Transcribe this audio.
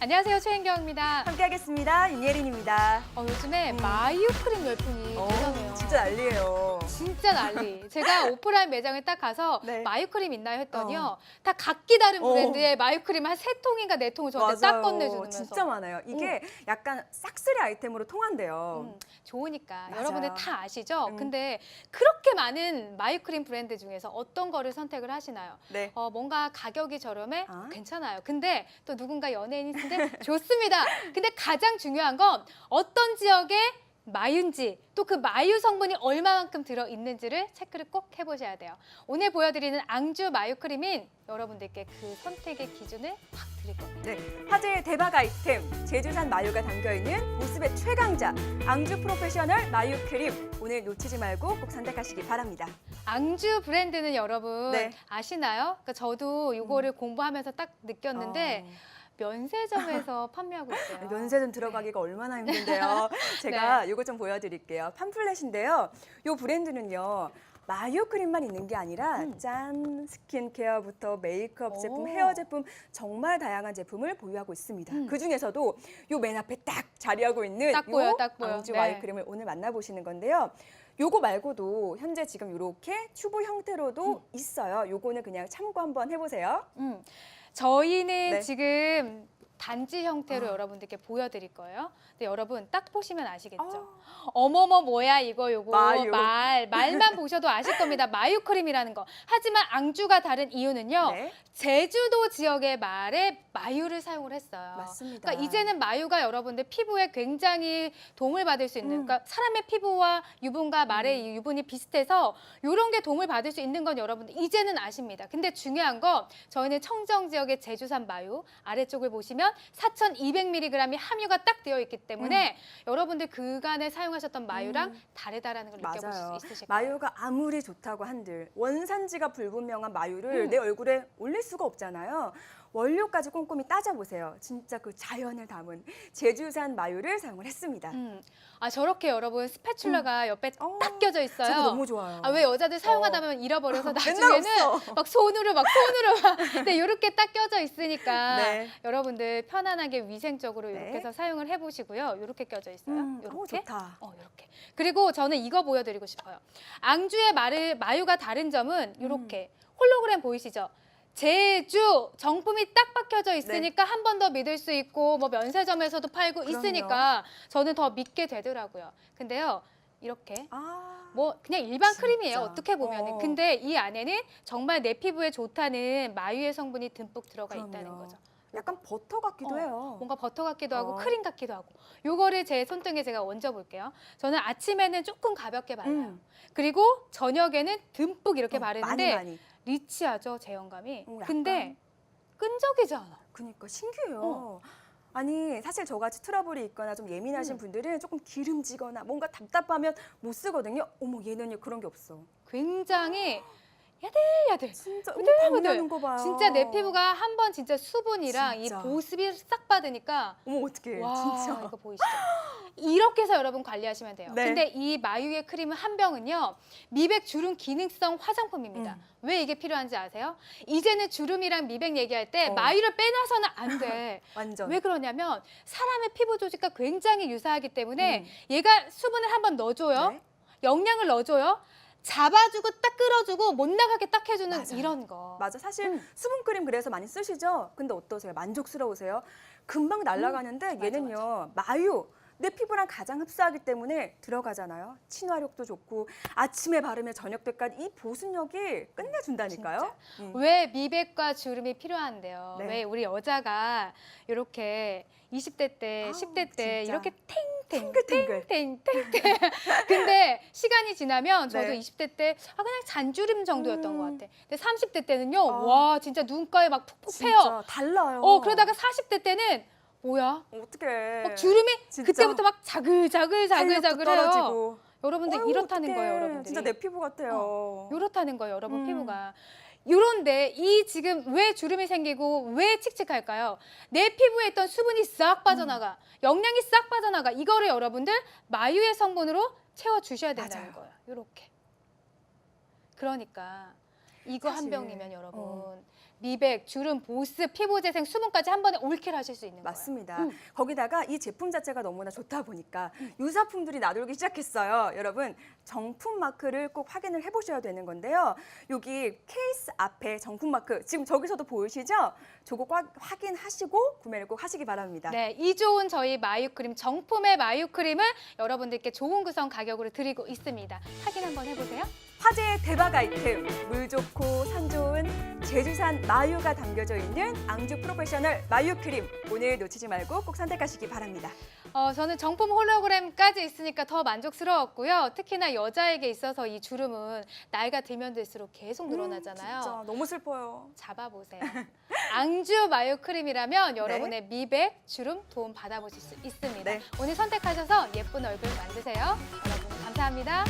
안녕하세요 최인경입니다. 함께하겠습니다. 윤예린입니다. 어, 요즘에 음. 마유 크림 열풍이 어, 대단해요. 진짜 난리예요. 진짜 난리. 제가 오프라인 매장을 딱 가서 네. 마유 크림 있나요 했더니요. 다 각기 다른 어. 브랜드의 마유 크림 한 세 통인가 네 통을 저한테 딱 건네주면서. 진짜 많아요. 이게 약간 싹쓸이 아이템으로 통한대요. 음, 좋으니까 맞아요. 여러분들 다 아시죠? 음. 근데 그렇게 많은 마유 크림 브랜드 중에서 어떤 거를 선택을 하시나요? 네. 어, 뭔가 가격이 저렴해? 아. 괜찮아요. 근데 또 누군가 연예인이 있는데 좋습니다. 근데 가장 중요한 건 어떤 지역에 마유인지 또 그 마유 성분이 얼마만큼 들어 있는지를 체크를 꼭 해보셔야 돼요. 오늘 보여드리는 앙주 마유 크림인 여러분들께 그 선택의 기준을 확 드릴 겁니다. 네. 화제의 대박 아이템 제주산 마유가 담겨있는 보습의 최강자 앙주 프로페셔널 마유 크림 오늘 놓치지 말고 꼭 선택하시기 바랍니다. 앙주 브랜드는 여러분 네. 아시나요? 그러니까 저도 이거를 공부하면서 딱 느꼈는데 어, 면세점에서 판매하고 있어요. 면세점 들어가기가 얼마나 힘든데요. 제가 이거 좀 보여드릴게요. 팜플렛인데요. 이 브랜드는요. 마유 크림만 있는 게 아니라 음. 짠 스킨케어부터 메이크업 제품, 오. 헤어 제품 정말 다양한 제품을 보유하고 있습니다. 음. 그 중에서도 요 맨 앞에 딱 자리하고 있는 딱 보여, 요딱 보여. 앙주 네. 마유 크림을 오늘 만나보시는 건데요. 요거 말고도 현재 지금 이렇게 튜브 형태로도 음. 있어요. 요거는 그냥 참고 한번 해보세요. 음, 저희는 네. 지금 단지 형태로 아. 여러분들께 보여드릴 거예요. 근데 여러분 딱 보시면 아시겠죠? 어, 어머머 뭐야 이거 요거 마유. 말 말만 보셔도 아실 겁니다. 마유 크림이라는 거. 하지만 앙주가 다른 이유는요. 네, 제주도 지역의 말에 마유를 사용을 했어요. 맞습니다. 그러니까 이제는 마유가 여러분들 피부에 굉장히 도움을 받을 수 있는 음. 그러니까 사람의 피부와 유분과 말의 이 유분이 비슷해서 이런 게 도움을 받을 수 있는 건 여러분들 이제는 아십니다. 근데 중요한 건 저희는 청정 지역의 제주산 마유 아래쪽을 보시면 4,200mg이 함유가 딱 되어 있기 때문에 여러분들 그간에 사용하셨던 마유랑 음. 다르다라는 걸 느껴볼 맞아요. 수 있으실 거예요. 마유가 아무리 좋다고 한들 원산지가 불분명한 마유를 음. 내 얼굴에 올릴 수가 없잖아요. 원료까지 꼼꼼히 따져보세요. 진짜 그 자연을 담은 제주산 마유를 사용을 했습니다. 음. 아 저렇게 여러분 스패츌라가 옆에 어, 딱 껴져 있어요. 저거 너무 좋아요. 아 왜 여자들 사용하다 보면 잃어버려서 맨날 나중에는 없어. 막 손으로 막 손으로 막 근데 이렇게 딱 껴져 있으니까 네. 여러분들 편안하게 위생적으로 네. 이렇게 해서 사용을 해보시고요. 이렇게 껴져 있어요. 음, 이렇게. 어, 좋다. 어, 이렇게. 그리고 저는 이거 보여드리고 싶어요. 앙주의 말을, 마유가 다른 점은 이렇게 홀로그램 보이시죠? 제주 정품이 딱 박혀져 있으니까 한 번 더 믿을 수 있고 뭐 면세점에서도 팔고 네. 그럼요. 있으니까 저는 더 믿게 되더라고요. 근데요, 이렇게 아, 뭐 그냥 일반 진짜. 크림이에요 어떻게 보면은 어. 근데 이 안에는 정말 내 피부에 좋다는 마유의 성분이 듬뿍 들어가 있다는 그럼요. 거죠 약간 버터 같기도 어, 해요. 뭔가 버터 같기도 하고 어. 크림 같기도 하고 요거를 제 손등에 제가 얹어 볼게요 저는 아침에는 조금 가볍게 발라요 음. 그리고 저녁에는 듬뿍 이렇게 어, 바르는데 많이 많이. 리치하죠 제형감이 어, 약간. 근데 끈적이지 않아 그니까 신기해요. 어. 아니 사실 저같이 트러블이 있거나 좀 예민하신 음. 분들은 조금 기름지거나 뭔가 답답하면 못 쓰거든요. 어머 얘는 그런 게 없어. 굉장히 야들야들 진짜. 광나는 거 봐요. 진짜 내 피부가 한 번 진짜 수분이랑 진짜. 이 보습이 싹 받으니까 어머 어떡해 와 진짜. 이거 보이시죠? 이렇게 해서 여러분 관리하시면 돼요. 네. 근데 이 마유의 크림은 한 병은요 미백 주름 기능성 화장품입니다. 음. 왜 이게 필요한지 아세요? 이제는 주름이랑 미백 얘기할 때 어. 마유를 빼놔서는 안 돼. 완전. 왜 그러냐면 사람의 피부 조직과 굉장히 유사하기 때문에 음. 얘가 수분을 한 번 넣어줘요. 네. 영양을 넣어줘요. 잡아주고 딱 끌어주고 못 나가게 딱 해주는 맞아요. 이런 거. 맞아 사실 음. 수분 크림 그래서 많이 쓰시죠? 근데 어떠세요? 만족스러우세요? 금방 날아가는데 음. 맞아, 얘는요 마유 내 피부랑 가장 흡사하기 때문에 들어가잖아요. 친화력도 좋고 아침에 바르면 저녁 때까지 이 보습력이 끝내준다니까요. 음. 왜 미백과 주름이 필요한데요? 네. 왜 우리 여자가 이렇게 20대 때, 아우, 10대 때 진짜. 이렇게 탱 탱 탱글탱글. 탱탱탱 근데 시간이 지나면 저도 네. 20대 때 아 그냥 잔주름 정도였던 음. 것 같아. 근데 30대 때는요. 아. 와, 진짜 눈가에 막 푹푹 진짜 패요. 달라요. 어, 그러다가 40대 때는 뭐야? 어떡해. 막 주름이 진짜. 그때부터 막 자글자글 자글자글해요. 여러분들 어이구, 이렇다는 어떡해. 거예요, 여러분들. 진짜 내 피부 같아요. 이렇다는 거예요, 여러분 음. 피부가. 요런데 이 지금 왜 주름이 생기고 왜 칙칙할까요? 내 피부에 있던 수분이 싹 빠져나가, 영양이 싹 빠져나가. 이거를 여러분들 마유의 성분으로 채워 주셔야 된다는 맞아요. 거예요. 요렇게. 그러니까 이거 한 사실, 병이면 여러분 어. 미백, 주름, 보습, 피부 재생, 수분까지 한 번에 올킬 하실 수 있는 거예요. 맞습니다. 음. 거기다가 이 제품 자체가 너무나 좋다 보니까 유사품들이 나돌기 시작했어요. 여러분 정품 마크를 꼭 확인을 해보셔야 되는 건데요. 여기 케이스 앞에 정품 마크 지금 저기서도 보이시죠? 저거 꽉 확인하시고 구매를 꼭 하시기 바랍니다. 네, 이 좋은 저희 마유크림 정품의 마유크림을 여러분들께 좋은 구성 가격으로 드리고 있습니다. 확인 한번 해보세요. 화제의 대박 아이템 물 좋고 산 좋은 제주산 마유가 담겨져 있는 앙주 프로페셔널 마유 크림 오늘 놓치지 말고 꼭 선택하시기 바랍니다. 어, 저는 정품 홀로그램까지 있으니까 더 만족스러웠고요. 특히나 여자에게 있어서 이 주름은 나이가 들면 들수록 계속 늘어나잖아요. 음, 진짜 너무 슬퍼요. 잡아보세요. 앙주 마요 크림이라면 여러분의 미백, 주름 도움 받아보실 수 있습니다. 네. 오늘 선택하셔서 예쁜 얼굴 만드세요. 여러분 감사합니다.